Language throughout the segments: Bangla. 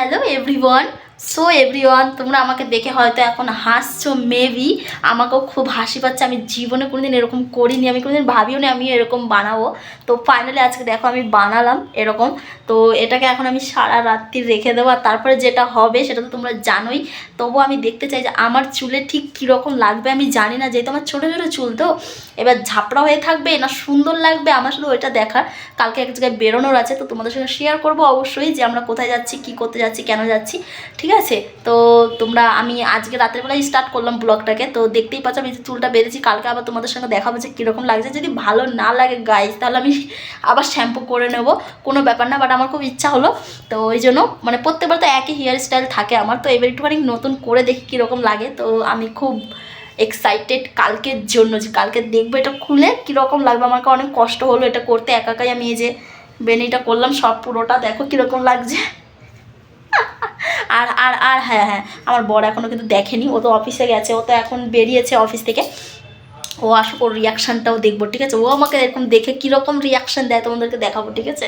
হ্যালো এভরিওয়ান সো এভরিওয়ান তোমরা আমাকে দেখে হয়তো এখন হাসছো মেবি আমাকেও খুব হাসি পাচ্ছে। আমি জীবনে কোনোদিন এরকম করিনি, আমি কোনোদিন ভাবিও নি আমি এরকম বানাবো। তো ফাইনালি আজকে দেখো আমি বানালাম এরকম। তো এটাকে এখন আমি সারা রাত্রি রেখে দেবো। আর তারপরে যেটা হবে সেটা তো তোমরা জানোই। তবু আমি দেখতে চাই যে আমার চুলে ঠিক কীরকম লাগবে আমি জানি না। যেহেতু আমার ছোটো ছোটো চুল তো, এবার ঝাপড়া হয়ে থাকবে না সুন্দর লাগবে আমার শুধু ওইটা দেখার। কালকে এক জায়গায় বেরোনোর আছে, তো তোমাদের সঙ্গে শেয়ার করব অবশ্যই যে আমরা কোথায় যাচ্ছি, কি করতে যাচ্ছি, কেন যাচ্ছি। ঠিক আছে? তো তোমরা, আমি আজকে রাতের বেলায় স্টার্ট করলাম ব্লগটাকে তো দেখতেই পাচ্ছ, আমি চুলটা বেঁধেছি, কালকে আবার তোমাদের সঙ্গে দেখাবো যে কীরকম লাগছে। যদি ভালো না লাগে গাইজ তাহলে আমি আবার শ্যাম্পু করে নেব। কোনো ব্যাপার না বাট আমার খুব ইচ্ছা হলো। তো ওই জন্য মানে প্রত্যেকবার তো একই হেয়ার স্টাইল থাকে আমার। তো এবার একটুখানি নতুন করে দেখি কীরকম লাগে। তো আমি খুব এক্সাইটেড কালকের জন্য যে কালকে দেখব এটা খুলে কীরকম লাগবে। আমাকে অনেক কষ্ট হলো এটা করতে। একা একাই আমি এই যে বেনিটা করলাম, সব পুরোটা দেখো কীরকম লাগছে। আর আর আর হ্যাঁ হ্যাঁ আমার বর এখনও কিন্তু দেখেনি ও তো অফিসে গেছে ও তো এখন বেরিয়েছে অফিস থেকে। ও আসুক ওর রিয়াকশানটাও দেখব ঠিক আছে? ও আমাকে এরকম দেখে কীরকম রিয়াকশান দেয় তোমাদেরকে দেখাবো ঠিক আছে?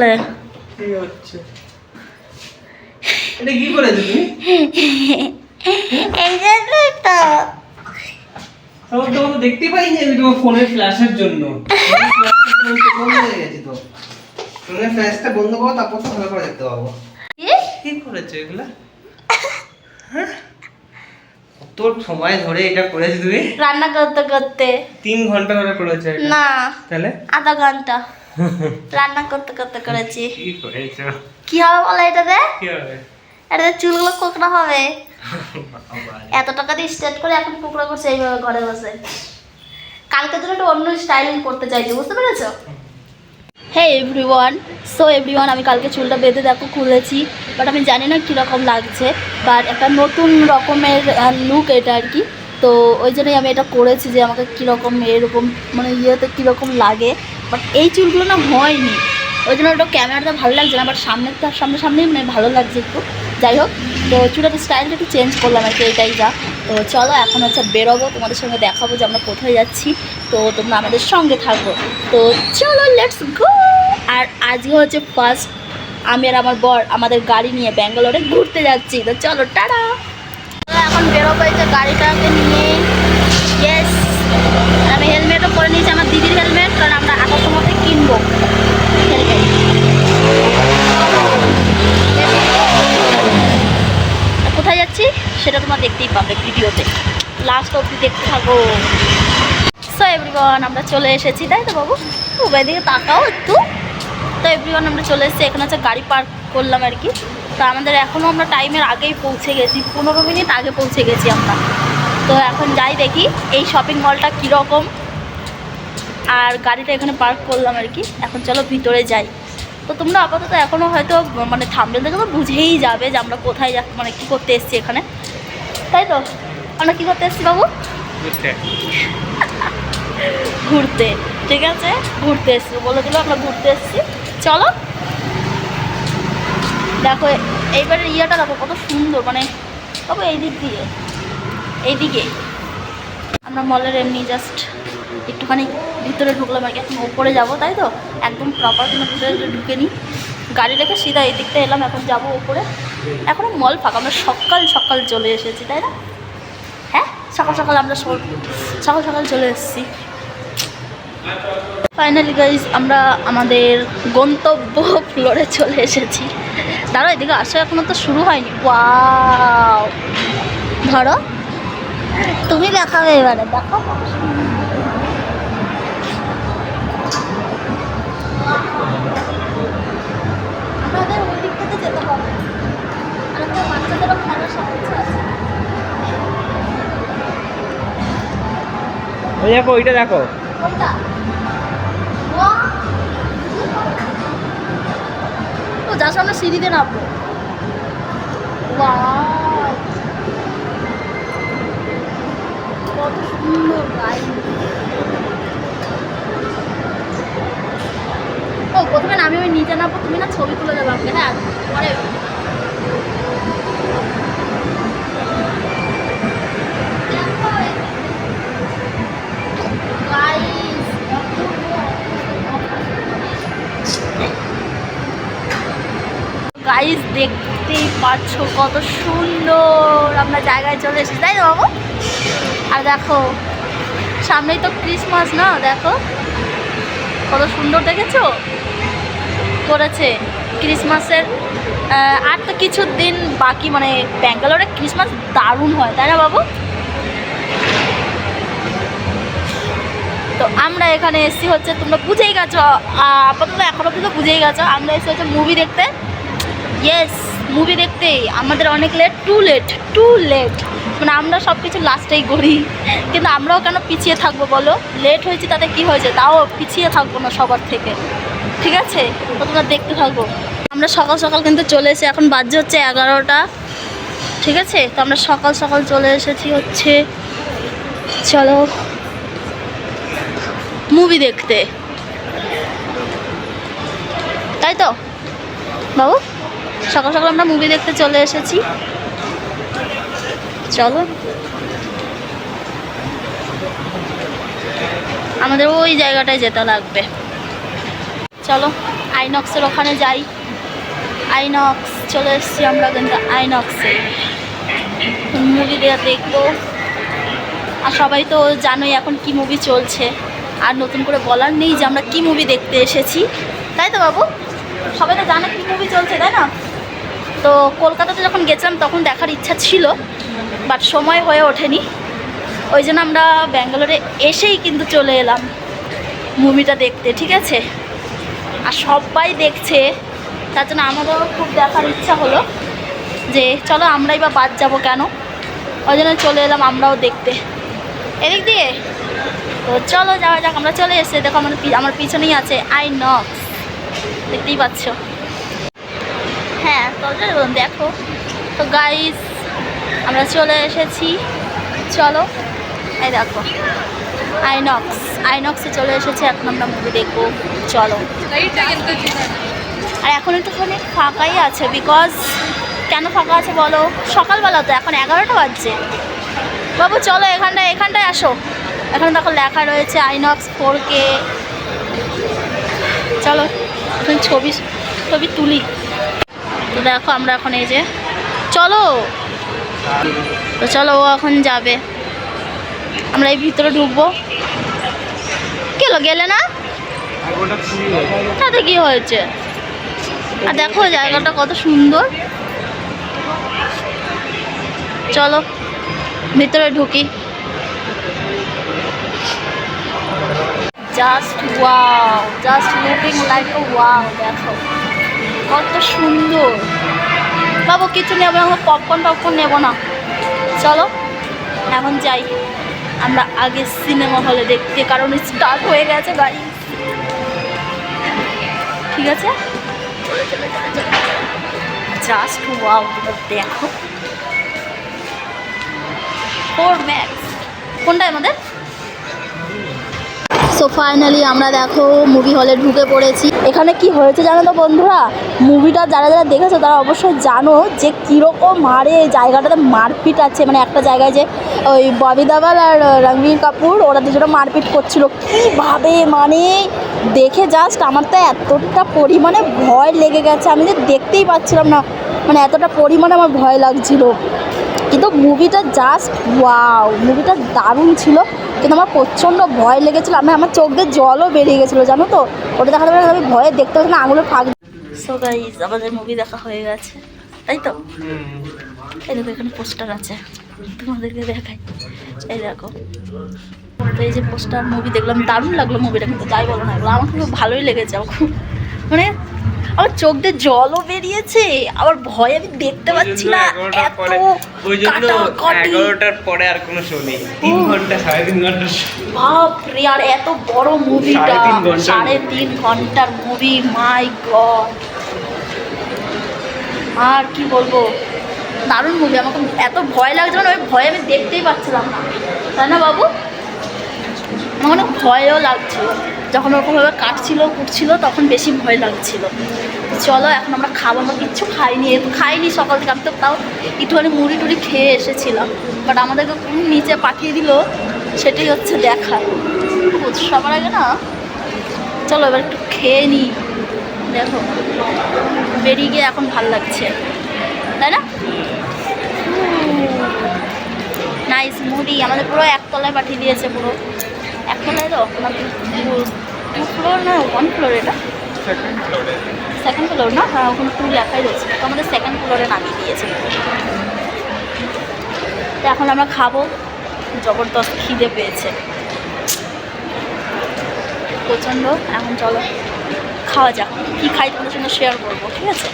লে। কি হচ্ছে? এটা কি করেছ তুমি? এই তো তখন তো আমি দেখতে পাইনি আমি তোমার ফোনের ফ্ল্যাশের জন্য ফোনের flash টা বন্ধ হয়ে গেছে তো ফোনের ফ্ল্যাশটা বন্ধ করো তারপর তো ভালো করে দেখতে পাবো। কি? কি করেছ এগুলা? হ্যাঁ? কত সময় ধরে এটা করেছ তুমি? রান্না করতে করতে। তিন ঘণ্টা ধরে করেছ না। তাহলে? আধা ঘণ্টা। রান্না করতে করতে করেছি। কি করেছ? কি হবে বলো এটাতে? কি হবে? এটাতে চুলগুলো কোকড়া হবে। এত টাকা দিয়ে স্টার্ট করে এখন কোকড়া করছে এইভাবে ঘরে বসে। কালকে জন্য একটা অন্য স্টাইল করতে চাইছি, বুঝতে পেরেছ? হ্যাঁ এভরিওয়ান সো এভরিওয়ান আমি কালকে চুলটা বেঁধে দেখো, খুলেছি বাট আমি জানি না কীরকম লাগছে বাট একটা নতুন রকমের লুক এটা আর কি। তো ওই জন্যই আমি এটা করেছি যে আমাকে কীরকম এরকম মানে ইয়েতে কীরকম লাগে বাট এই চুলগুলো না হয়নি। ওই জন্য ওটা ক্যামেরাটা ভালো লাগছে না বাট সামনে তার সামনে সামনেই মানে ভালো লাগছে একটু। যাই হোক তো চুলের স্টাইলটা একটু চেঞ্জ করলাম আর কি, এটাই যা। তো চলো, এখন হচ্ছে বেরোবো, তোমাদের সঙ্গে দেখাবো যে আমরা কোথায় যাচ্ছি। তো তোমরা আমাদের সঙ্গে থাকব তো চলো লেটস গো আর আজকে হচ্ছে ফার্স্ট আমি আর আমার বর আমাদের গাড়ি নিয়ে ব্যাঙ্গালোরে ঘুরতে যাচ্ছি। তো চলো, টাটা! এখন বেরোবো এই যে গাড়িটাকে নিয়ে। আমি হেলমেটও পরে নিয়েছি, আমার দিদির হেলমেট কারণ আমরা আসার সময় কিনবো আর কোথায় যাচ্ছি সেটা তোমরা দেখতেই পাবে ভিডিওতে। লাস্ট অবধি দেখতে থাকো। সো এভরিওয়ান আমরা চলে এসেছি, তাই তো বাবু? উভয় দিকে তাকাও একটু। তো এভরিওয়ান আমরা চলে এসেছি। এখানে হচ্ছে গাড়ি পার্ক করলাম আর কি। তো, আমাদের এখনও আমরা টাইমের আগেই পৌঁছে গেছি। পনেরো মিনিট আগে পৌঁছে গেছি আমরা। তো, এখন যাই দেখি, এই শপিং মলটা কীরকম? আর গাড়িটা এখানে পার্ক করলাম আর কি। এখন চলো ভিতরে যাই। তো, তোমরা আপাতত এখনও হয়তো মানে থামবেল থেকে তো বুঝেই যাবে যে আমরা কোথায় যা মানে কী করতে এসেছি এখানে। তাই তো? আমরা কী করতে এসেছি বাবু? ঘুরতে। ঠিক আছে ঘুরতে এসেছি। বলে দিল আমরা ঘুরতে এসেছি। চলো। দেখো এইবারের ইয়েটা দেখো কত সুন্দর মানে তবে এই দিক দিয়ে এইদিকে। আমরা মলের এমনি জাস্ট একটুখানি ভিতরে ঢুকলাম আর কি। এখন ওপরে যাব তাই তো? একদম প্রপার কোনো ভিতরে ঢুকে নিই গাড়ি রেখে সিধা এই দিকটা এলাম এখন যাব ওপরে এখনও মল ফাঁকা, আমরা সকাল সকাল চলে এসেছি, তাই না? হ্যাঁ? সকাল সকাল আমরা সকাল সকাল চলে এসেছি। ফাইনালি গাইজ আমরা আমাদের গন্তব্য ফ্লোরে চলে এসেছি। দাঁড়ো এদিকে আসা, এখনও তো শুরু হয়নি। ধরো। তুমি দেখাবে এবারে, দেখো। ওই দেখো, ওইটা দেখো। ও, যার সিঁড়িতে নামবো! কত সুন্দর ও, প্রথমে নামি ওই নিচে নামবো, তুমি না ছবি তুলে দেবো হ্যাঁ? পরে পাচ্ছ কত সুন্দর। আমরা জায়গায় চলে এসেছি। তাই বাবু? আর দেখো, সামনেই তো ক্রিসমাস না? দেখো, কত সুন্দর দেখেছ? করেছে ক্রিসমাসের আর তো কিছু দিন বাকি মানে ব্যাঙ্গালোরে ক্রিসমাস দারুণ হয়, তাই না, বাবু? তো আমরা এখানে এসেছি হচ্ছে, তোমরা বুঝেই গেছো আপাতত এখন অব্দি তো বুঝেই গেছো, আমরা এসেছি হচ্ছে মুভি দেখতে। ইয়েস মুভি দেখতে আমাদের অনেক late to late to late মানে আমরা সব কিছু লাস্টেই করি। কিন্তু আমরাও কেন পিছিয়ে থাকব বলো? লেট হয়েছে তাতে কি হয়েছে? তাও পিছিয়ে থাকব না সবার থেকে। ঠিক আছে? তো তোমরা দেখতে থাকব? আমরা সকাল সকাল কিন্তু চলে এসে এখন বাজে হচ্ছে এগারোটা। ঠিক আছে? তো আমরা সকাল সকাল চলে এসেছি হচ্ছে, চলো মুভি দেখতে। তাই তো? বাবু? সকাল সকাল আমরা মুভি দেখতে চলে এসেছি। চলো। আমাদের ওই জায়গাটায় যেতে লাগবে। চলো আইনক্সের ওখানে যাই। আইনক্স চলে এসেছি আমরা কিন্তু আইনক্সে মুভি দেওয়া দেখব। আর সবাই তো জানোই এখন কি মুভি চলছে। আর নতুন করে বলার নেই যে আমরা কি মুভি দেখতে এসেছি। তাই তো বাবু? সবাই তো জানে কি মুভি চলছে, তাই না? তো কলকাতাতে যখন গেছিলাম, তখন দেখার ইচ্ছা ছিল বাট সময় হয়ে ওঠেনি। ওই জন্য আমরা ব্যাঙ্গালোরে এসেই কিন্তু চলে এলাম মুভিটা দেখতে, ঠিক আছে? আর সবাই দেখছে, তার জন্য আমাদেরও খুব দেখার ইচ্ছা হলো যে, চলো আমরাই বা বাদ যাব কেন? ওই জন্য চলে এলাম আমরাও দেখতে। এদিক দিয়ে? তো চলো যাওয়া যাক, আমরা চলে এসে দেখো, আমার আমার পিছনেই আছে আই নক্স। দেখতেই পাচ্ছ? হ্যাঁ তো চলো, দেখো। তো গাইস আমরা চলে এসেছি। চলো এই দেখো আইনক্স আইনক্সে চলে এসেছে এখন আমরা মুভি দেখব। চলো। আর এখন একটুখানি ফাঁকাই আছে বিকজ কেন ফাঁকা আছে বলো? সকালবেলা তো এখন এগারোটা বাজছে। বাবু চলো এখানটায় এখানটায় আসো। এখানে দেখো লেখা রয়েছে আইনক্স ফোর কে চলো ছবি ছবি তুলি। তো দেখো আমরা এখন এই যে, চলো। তো চলো, ও এখন যাবে। আমরা এই ভিতরে ঢুকবো। কেলো গেলে না? তাতে কি হয়েছে? আর দেখো, জায়গাটা কত সুন্দর। চলো, ভিতরে ঢুকি। Just wow just looking like wow দেখো। কত সুন্দর। বাবু, কিছু নেব না পপকর্ন টপকর্ন নেব না। চলো, এখন যাই। আমরা আগে সিনেমা হলে দেখতে কারণ স্টার্ট হয়ে গেছে গাড়ি। ঠিক আছে? জাস্ট ওয়াও দেখো। ফোর ম্যাক্স কোনটা আমাদের? সো ফাইনালি আমরা দেখো মুভি হলে ঢুকে পড়েছি। এখানে কি হয়েছে জানো তো বন্ধুরা? মুভিটা যারা যারা দেখেছ তারা অবশ্যই জানো যে কীরকম মারে জায়গাটাতে মারপিট আছে। মানে একটা জায়গায় যে ওই ববি দাবাল আর রণবীর কাপুর, ওরা দুজনে মারপিট করছিল। কীভাবে? মানে দেখে জাস্ট আমার তো এতটা পরিমাণে ভয় লেগে গেছে। আমি যে দেখতেই পাচ্ছিলাম না। মানে এতটা পরিমাণে আমার ভয় লাগছিল। কিন্তু মুভিটা জাস্ট ওয়াও মুভিটা দারুণ ছিল। কিন্তু আমার প্রচণ্ড ভয় লেগেছিলো। আমি আমার চোখ দিয়ে জলও বেরিয়ে গেছিল, জানো তো? ওটা দেখাতে পারে আমি ভয়ে দেখতে পাচ্ছি না আঙুলের ফাঁক সো গাইজ আমাদের মুভি দেখা হয়ে গেছে। তাই তো? এই দেখো, এখানে পোস্টার আছে। তোমাদেরকে দেখাই। এই দেখো। তো এই যে পোস্টার মুভি দেখলাম, দারুণ লাগল মুভিটা কিন্তু, যাই বলো না, এগুলো আমার খুব ভালোই লেগেছে, আমার খুব মানে আমার চোখ দিয়ে জলও বেরিয়েছে আবার ভয় আমি দেখতে পাচ্ছি না এত ওই জন্য এগারোটার পরে আর কোনো শো নেই। তিন ঘণ্টা সাড়ে তিন ঘণ্টা। বাপ রে আর এত বড় মুভিটা সাড়ে তিন ঘণ্টার মুভি মাই গড আর কি বলব? দারুণ মুভি আমাকে এত ভয় লাগছিল না ওই ভয়ে আমি দেখতেই পাচ্ছিলাম না। তাই না বাবু? আমার অনেক ভয়ও লাগছিল। যখন ওরকমভাবে কাটছিল, কুটছিল, তখন বেশি ভয় লাগছিল। চলো, এখন আমরা খাব, আমরা কিচ্ছু খাইনি খাইনি সকাল থেকে, আমি তো তাও একটুখানি মুড়ি টুড়ি খেয়ে এসেছিলাম। বাট আমাদেরকে কোন নিচে পাঠিয়ে দিল, সেটাই হচ্ছে দেখা। সবার আগে না, চলো এবার একটু খেয়ে নিই দেখো, বেরিয়ে গিয়ে এখন ভালো লাগছে। তাই না? নাইস মুড়ি, আমাদের পুরো একতলায় পাঠিয়ে দিয়েছে পুরো। একতলায় তো টু ফ্লোর না ওয়ান ফ্লোর এটা? সেকেন্ড ফ্লোর না? হ্যাঁ ওখানে টু লেখাই রয়েছে তো আমাদের সেকেন্ড ফ্লোরে নামিয়ে দিয়েছে। তো এখন আমরা খাব। জবরদস্ত খিদে পেয়েছে। প্রচণ্ড। এখন চলো খাওয়া যাক। কী খাই তোমাদের সঙ্গে শেয়ার করব ঠিক আছে.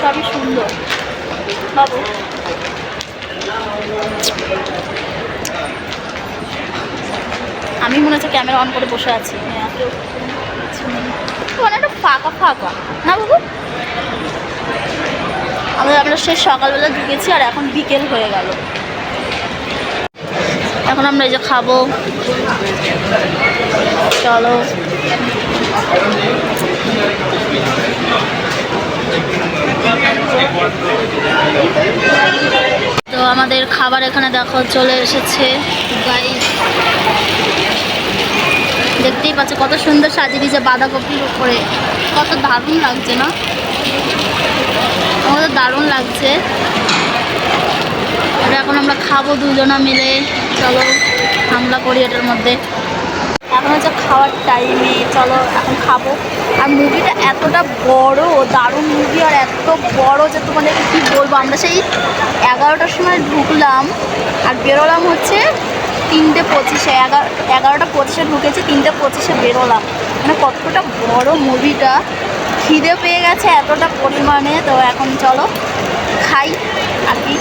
সবই সুন্দর। বাবু? আমি মনে হচ্ছে ক্যামেরা অন করে বসে আছি। হ্যাঁ, ফাঁকা ফাঁকা। না বাবু? আমরা আমরা সেই সকালবেলা ঢুকেছি আর এখন বিকেল হয়ে গেল। এখন আমরা এই যে খাব। চলো। তো আমাদের খাবার এখানে দেখো চলে এসেছে। দেখতেই পাচ্ছ কত সুন্দর সাজিয়ে দিয়েছে বাঁধাকপির উপরে। কত দারুণ লাগছে, না? আমাদের দারুণ লাগছে। এখন আমরা খাব দুজনা মিলে। চলো, হামলা করি এটার মধ্যে। এখন হচ্ছে খাওয়ার টাইমে চলো এখন খাব। আর মুভিটা এতটা বড়, দারুণ মুভি আর এত বড় যে তোমাদের কী বলব? আমরা সেই এগারোটার সময় ঢুকলাম আর বেরোলাম হচ্ছে তিনটে পঁচিশে। এগারো এগারোটা পঁচিশে ঢুকেছি, তিনটে পঁচিশে বেরোলাম। মানে কতটা বড় মুভিটা খিদে পেয়ে গেছে এতটা পরিমাণে। তো এখন চলো খাই আর কি।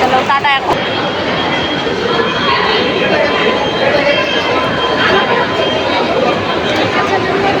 চলো, টাটা এখন।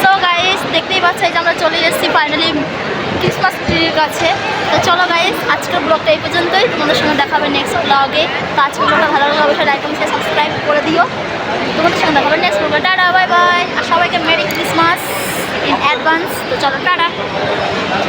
সো গাইস দেখতেই পাচ্ছ এই যে আমরা চলে এসেছি ফাইনালি ক্রিসমাস ট্রির কাছে তো চলো গাইস আজকের ব্লগটা এই পর্যন্তই। তোমাদের সঙ্গে দেখাবে নেক্সট ব্লগে আজকের ব্লগটা ভালো লাগলে অবশ্যই লাইক এবং সাবস্ক্রাইব করে দিও। তোমাদের সঙ্গে দেখাবে নেক্সট ব্লগে টাটা বাই বাই আর সবাইকে মেরি ক্রিসমাস ইন অ্যাডভান্স তো চলো, টাটা।